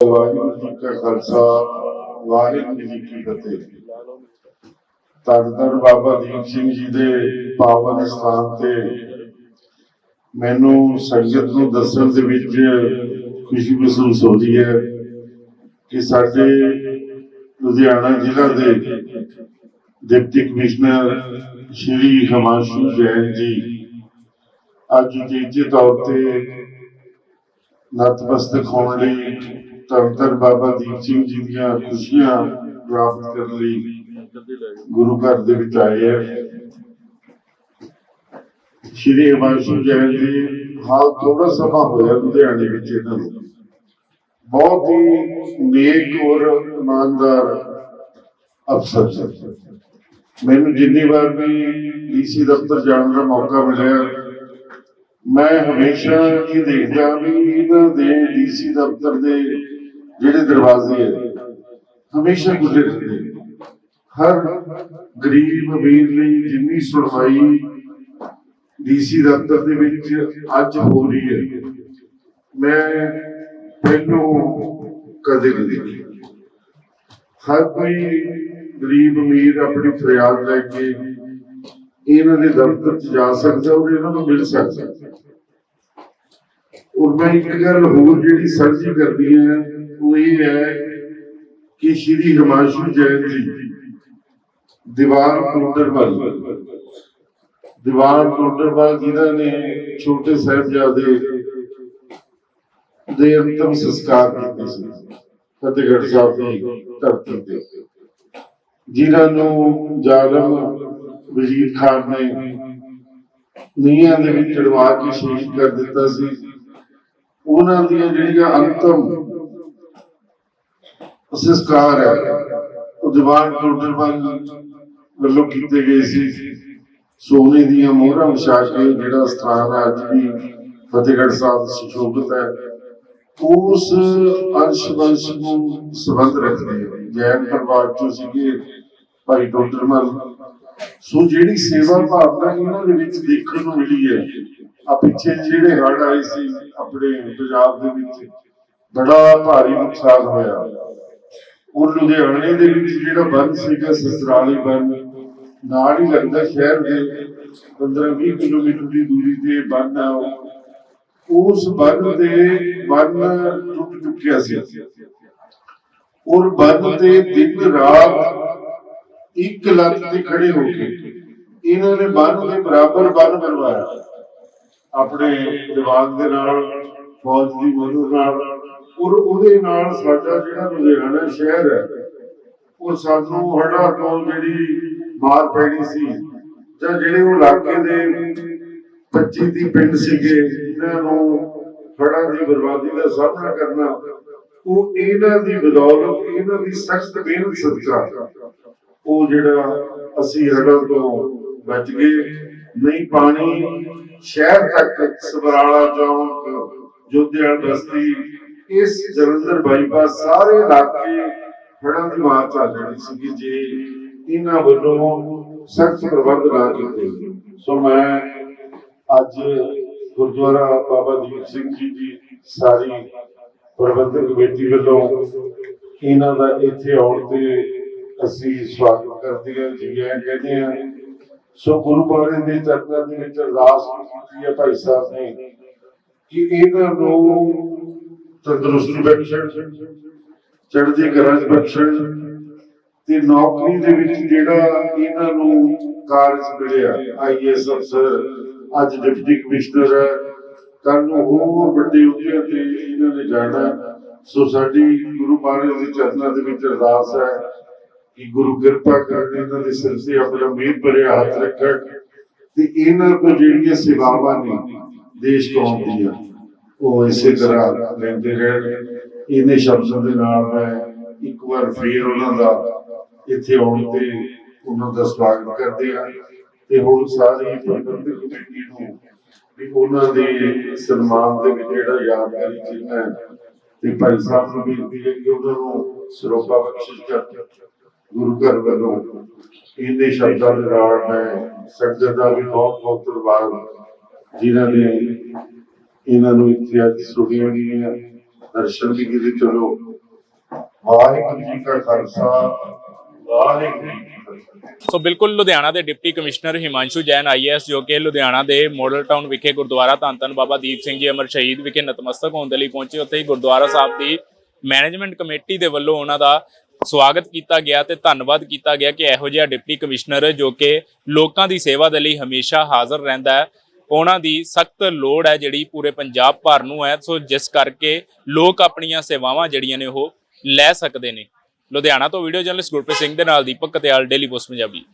ਵਾਹਿਗੁਰੂ ਜੀ ਕਾ ਖਾਲਸਾ, ਵਾਹਿਗੁਰੂ ਜੀ ਕੀ ਫਤਿਹ। ਧੰਨ ਬਾਬਾ ਦੀਪ ਸਿੰਘ ਜੀ ਦੇ ਪਾਵਨ ਸਥਾਨ ਤੇ ਮੈਨੂੰ ਸੰਗਤ ਨੂੰ ਦੱਸਣ ਦੇ ਵਿੱਚ ਖੁਸ਼ੀ ਮਹਿਸੂਸ ਹੋ ਰਹੀ ਹੈ ਕਿ ਸਾਡੇ ਲੁਧਿਆਣਾ ਜ਼ਿਲ੍ਹਾ ਦੇ ਡਿਪਟੀ ਕਮਿਸ਼ਨਰ ਸ਼੍ਰੀ ਹਮਾਸ਼ੂ ਜੈਨ ਜੀ ਅੱਜ ਜੀਜੇ ਤੌਰ ਤੇ ਨਤਮਸਤਕ ਹੋਣ ਲਈ ਧੰਨ ਬਾਬਾ ਦੀਪ ਸਿੰਘ ਜੀ ਦੀਆਂ ਖੁਸ਼ੀਆਂ ਪ੍ਰਾਪਤ ਕਰਨ ਲਈ ਗੁਰੂ ਘਰ ਦੇ ਵਿੱਚ ਆਏ ਹੈ ਸ਼੍ਰੀ ਹਿਮਾਂਸ਼ੂ ਜੈਨ ਜੀ, ਹਾਲ ਥੋੜਾ ਸਮਾਂ ਹੋਇਆ ਲੁਧਿਆਣੇ ਵਿੱਚ ਇਹਨਾਂ ਨੂੰ। ਬਹੁਤ ਹੀ ਨੇਕ ਔਰ ਇਮਾਨਦਾਰ ਅਫਸਰ ਸਨ ਮੈਨੂੰ ਜਿੰਨੀ ਵਾਰ ਵੀ ਡੀਸੀ ਦਫ਼ਤਰ ਜਾਣ ਦਾ ਮੌਕਾ ਮਿਲਿਆ, ਮੈਂ ਹਮੇਸ਼ਾ ਇਹ ਦੇਖਦਾ ਵੀ ਇਹਨਾਂ ਦੇ ਡੀਸੀ ਦਫ਼ਤਰ ਦੇ ਜਿਹੜੇ ਦਰਵਾਜ਼ੇ ਹੈ, ਹਮੇਸ਼ਾ ਖੁੱਲੇ ਰਹਿੰਦੇ ਹਰ ਗਰੀਬ ਅਮੀਰ ਲਈ ਜਿੰਨੀ ਸੁਣਵਾਈ ਡੀਸੀ ਦਫ਼ਤਰ ਦੇ ਵਿੱਚ ਅੱਜ ਹੋ ਰਹੀ ਹੈ, ਮੈਂ ਪਹਿਲੋਂ ਕਦੇ ਨਹੀਂ ਦੇਖੀ ਹਰ ਕੋਈ ਗਰੀਬ ਅਮੀਰ ਆਪਣੀ ਫਰਿਆਦ ਲੈ ਕੇ ਇਹਨਾਂ ਦੇ ਦਫ਼ਤਰ 'ਚ ਜਾ ਸਕਦਾ ਔਰ ਇਹਨਾਂ ਨੂੰ ਮਿਲ ਸਕਦਾ। ਔਰ ਮੈਂ ਇੱਕ ਗੱਲ ਹੋਰ ਜਿਹੜੀ ਸਾਂਝੀ ਕਰਦੀ ਹੈ, ਉਹ ਇਹ ਹੈ ਕਿ ਸ਼੍ਰੀ ਹਿਮਾਂਸ਼ੂ ਜੈਨ ਜੀ ਦੀਵਾਰ ਟੋਡਰਮਲ ਦੀਵਾਰ ਟੋਡਰਮਲ ਜਿਨ੍ਹਾਂ ਨੇ ਛੋਟੇ ਸਾਹਿਬਜ਼ਾਦੇ ਦੇ ਅੰਤਮ ਸੰਸਕਾਰ ਕੀਤੇ ਸੀ, ਫਤਿਹਗੜ੍ਹ ਸਾਹਿਬ ਦੀ ਧਰਤੀ ਤੇ, ਜਿਨ੍ਹਾਂ ਨੂੰ ਜ਼ਾਲਮ ਵਜ਼ੀਰ ਖਾਨ ਨੇ ਨੀਹਾਂ ਦੇ ਵਿੱਚ ਚੜਵਾ ਕੇ ਸ਼ਹੀਦ ਕਰ ਦਿੱਤਾ ਸੀ। ਉਹਨਾਂ ਦੀਆਂ ਜਿਹੜੀਆਂ ਅੰਤਮ ਸੰਸਕਾਰ ਹੈ, ਉਹ ਦੀਵਾਨ ਟੋਡਰਮਲ ਵੱਲੋਂ ਕੀਤੇ ਗਏ ਸੀ। ਸੋਨੇ ਦੀਆਂ ਮੋਹਰਾਂ ਵਿਛਾ ਕੇ ਜਿਹੜਾ ਸਥਾਨ ਅੱਜ ਵੀ ਫਤਿਹਗੜ੍ਹ ਸਾਹਿਬ ਸੁਸ਼ੋਭਿਤ ਹੈ। ਉਸ ਅੰਸ਼ ਵੰਸ਼ ਨੂੰ ਸੰਬੰਧ ਰੱਖਦੇ ਆ। ਜੈਨ ਪਰਿਵਾਰ ਚੋਂ ਸੀਗੇ ਭਾਈ ਟੋਡਰਮਲ ਸੋ ਜਿਹੜੀ ਸੇਵਾ ਭਾਵਨਾ ਇਹਨਾਂ ਦੇ ਵਿੱਚ ਦੇਖਣ ਨੂੰ ਮਿਲੀ ਹੈ ਆ ਪਿੱਛੇ ਜਿਹੜੇ ਹੜ ਆਏ ਸੀ ਆਪਣੇ ਪੰਜਾਬ ਦੇ ਵਿੱਚ, ਬੜਾ ਭਾਰੀ ਨੁਕਸਾਨ ਹੋਇਆ। ਉਹ ਲੁਧਿਆਣੇ ਦੇ ਵਿੱਚ ਜਿਹੜਾ ਬੰਦ ਸੀਗਾ, ਸਸਰਾਲੀ ਬੰਦ, ਨਾਲ ਹੀ ਲੱਗਦਾ ਸ਼ਹਿਰ ਦੇ 15-20 ਕਿਲੋਮੀਟਰ ਦੀ ਦੂਰੀ ਤੇ ਬੰਨ ਆ ਉਸ ਬੰਨ ਦੇ ਬੰਨ ਟੁੱਟ ਚੁੱਕਿਆ ਸੀ। ਔਰ ਬੰਨ ਤੇ ਦਿਨ ਰਾਤ ਇੱਕ ਲੱਤ ਤੇ ਖੜੇ ਹੋ ਕੇ ਇਹਨਾਂ ਨੇ ਬੰਨ ਦੇ ਬਰਾਬਰ ਬੰਨ ਬਣਵਾਇਆ। ਆਪਣੇ ਦਿਮਾਗ ਦੇ ਨਾਲ, ਫੌਜ ਦੀ ਮਦਦ ਨਾਲ, ਔਰ ਉਹਦੇ ਨਾਲ ਸਾਡਾ ਜਿਹੜਾ ਲੁਧਿਆਣਾ ਸ਼ਹਿਰ ਹੈ, ਉਹ ਸਾਨੂੰ ਹੜਾ ਤੋਂ ਜਿਹੜੀ ਮਾਰ ਪੈਣੀ ਸੀ, ਜਾਂ ਜਿਹੜੇ ਉਹ ਇਲਾਕੇ ਦੇ 25 ਦੀ ਪਿੰਡ ਸੀਗੇ ਜਿਨ੍ਹਾਂ ਨੂੰ ਹੜਾਂ ਦੀ ਬਰਬਾਦੀ ਦਾ ਸਾਹਮਣਾ ਕਰਨਾ, ਉਹ ਇਹਨਾਂ ਦੀ ਬਦੌਲਤ, ਇਹਨਾਂ ਦੀ ਸਖਤ ਮਿਹਨਤ ਸਦਕਾ, ਉਹ ਜਿਹੜਾ ਅਸੀਂ ਹੜਾਂ ਤੋਂ ਬਚ ਗਏ। ਨਹੀਂ ਪਾਣੀ, ਸ਼ਹਿਰ ਤੱਕ ਸਬਰਾਲਾ ਚੌਂਕ ਜੋਧੇਵਾਲ ਬਸਤੀ, ਇਸ ਜਲੰਧਰ ਬਾਈਪਾਸ ਸਾਰੇ ਇਲਾਕੇ ਹੜਾਂ ਦੀ ਮਾਰ ਚ ਆ ਸੀ ਜੇ। ਇਹਨਾਂ ਵੱਲੋਂ ਸਖਤ ਪ੍ਰਬੰਧ ਨਾ ਕੀਤੇ ਸੋ ਮੈਂ ਅੱਜ ਗੁਰਦੁਆਰਾ ਬਾਬਾ ਦੀਪ ਸਿੰਘ ਜੀ ਦੀ ਸਾਰੀ ਪ੍ਰਬੰਧਕ ਕਮੇਟੀ ਵੱਲੋਂ ਇਹਨਾਂ ਦਾ ਇੱਥੇ ਆਉਣ ਤੇ ਅਸੀਂ ਸਵਾਗਤ ਕਰਦੇ ਹਾਂ ਜੀ ਕਹਿੰਦੇ ਹਾਂ ਸੋ ਗੁਰੂ ਮਹਾਰਾਜ ਦੇ ਚਰਨਾਂ ਦੇ ਵਿੱਚ ਅਰਦਾਸ ਕੀਤੀ ਹੈ ਭਾਈ ਸਾਹਿਬ ਨੇ ਕਿ ਇਹਨਾਂ ਨੂੰ ਤੰਦਰੁਸਤੀ ਬਖਸ਼ਣ, ਚੜ੍ਹਦੀ ਕਲਾ ਚ ਬਖਸ਼ਣ ਤੇ ਨੌਕਰੀ ਦੇ ਵਿੱਚ ਜਿਹੜਾ ਇਹਨਾਂ ਨੂੰ ਕਾਰਜ ਮਿਲਿਆ ਆਈਐਸ ਅਫਸਰ, ਅੱਜ ਡਿਪਟੀ ਕਮਿਸ਼ਨਰ ਹੈ ਕੱਲ ਨੂੰ ਹੋਰ ਵੱਡੇ ਅਹੁਦਿਆਂ ਤੇ ਇਹਨਾਂ ਨੇ ਜਾਣਾ ਸੋ ਸਾਡੀ ਗੁਰੂ ਮਹਾਰਾਜ ਦੇ ਚਰਨਾਂ ਦੇ ਵਿੱਚ ਅਰਦਾਸ ਹੈ ਕਿ ਗੁਰੂ ਕਿਰਪਾ ਕਰਕੇ ਇਹਨਾਂ ਦੇ ਸਿਰ ਤੇ ਆਪਣਾ ਮਿਹਰ ਭਰਿਆ ਹੱਥ ਰੱਖਣ ਤੇ ਇਹਨਾਂ ਤੋਂ ਜਿਹੜੀਆਂ ਸੇਵਾਵਾਂ ਨੇ ਦੇਸ਼ ਕੌਮ ਦੀਆਂ, ਉਹ ਇਸੇ ਤਰ੍ਹਾਂ ਲੈਂਦੇ ਰਹਿਣ। ਇਹਨੇ ਸ਼ਬਦਾਂ ਦੇ ਨਾਲ ਮੈਂ ਇੱਕ ਵਾਰ ਫੇਰ ਉਹਨਾਂ ਦਾ ਇੱਥੇ ਆਉਣ ਤੇ ਉਹਨਾਂ ਦਾ ਸਵਾਗਤ ਕਰਦੇ ਹਾਂ ਤੇ ਹੁਣ ਸਾਰੀ ਪ੍ਰਬੰਧਕ ਕਮੇਟੀ ਨੂੰ ਵੀ ਉਹਨਾਂ ਦੇ ਸਨਮਾਨ ਦੇ ਵਿੱਚ ਜਿਹੜਾ ਯਾਦਗਾਰੀ ਚਿੰਨ੍ਹ ਹੈ, ਤੇ ਭਾਈ ਸਾਹਿਬ ਨੂੰ ਵੀ ਬੇਨਤੀ ਹੈ ਕਿ ਉਹਨਾਂ ਨੂੰ ਸਰੋਪਾ ਬਖਸ਼ਿਸ਼ ਕਰ। ਗੁਰੂ ਘਰ ਵੱਲੋਂ ਇਹਦੇ ਸ਼ਬਦਾਂ ਦੇ ਨਾਲ ਮੈਂ ਸੰਗਤ ਦਾ ਵੀ ਬਹੁਤ ਬਹੁਤ ਧੰਨਵਾਦ ਜਿਨ੍ਹਾਂ ਨੇ ਇਹਨਾਂ ਨੂੰ ਇੱਥੇ ਅੱਜ ਸੁਣੀਆਂ ਗਈਆਂ। ਦਰਸ਼ਨ ਵੀ ਕੀਤੇ, ਚਲੋ। ਵਾਹਿਗੁਰੂ ਜੀ ਕਾ ਖਾਲਸਾ ਸੋ ਬਿਲਕੁਲ ਲੁਧਿਆਣਾ ਦੇ deputy commissioner Himanshu Jain IAS ਜੋ ਕਿ ਲੁਧਿਆਣਾ ਦੇ ਮੋਡਲ ਟਾਊਨ ਵਿਖੇ ਗੁਰਦੁਆਰਾ ਧੰਨ ਧੰਨ ਬਾਬਾ ਦੀਪ ਸਿੰਘ ਜੀ ਅਮਰ ਸ਼ਹੀਦ ਵਿਖੇ ਨਤਮਸਤਕ ਹੋਣ ਦੇ ਲਈ ਪਹੁੰਚੇ। ਉੱਥੇ ਹੀ ਗੁਰਦੁਆਰਾ ਸਾਹਿਬ ਦੀ ਮੈਨੇਜਮੈਂਟ ਕਮੇਟੀ ਦੇ ਵੱਲੋਂ ਉਹਨਾਂ ਦਾ ਸਵਾਗਤ ਕੀਤਾ ਗਿਆ ਤੇ ਧੰਨਵਾਦ ਕੀਤਾ ਗਿਆ ਕਿ ਇਹੋ ਜਿਹਾ ਡਿਪਟੀ ਕਮਿਸ਼ਨਰ ਜੋ ਕਿ ਲੋਕਾਂ ਦੀ ਸੇਵਾ ਦੇ ਲਈ ਹਮੇਸ਼ਾ ਹਾਜ਼ਰ ਰਹਿੰਦਾ ਹੈ। ਉਹਨਾਂ ਦੀ ਸਖਤ ਲੋੜ ਹੈ ਜਿਹੜੀ ਪੂਰੇ ਪੰਜਾਬ ਭਰ ਨੂੰ ਹੈ। ਸੋ ਜਿਸ ਕਰਕੇ ਲੋਕ ਆਪਣੀਆਂ ਸੇਵਾਵਾਂ ਜਿਹੜੀਆਂ ਨੇ ਉਹ ਲੈ ਸਕਦੇ ਨੇ। ਲੁਧਿਆਣਾ ਤੋਂ ਵੀਡੀਓ ਜਰਨਲਿਸਟ ਗੁਰਪ੍ਰੀਤ ਸਿੰਘ ਦੇ ਨਾਲ ਦੀਪਕ ਕਤਿਆਲ ਡੇਲੀ ਪੋਸਟ ਪੰਜਾਬੀ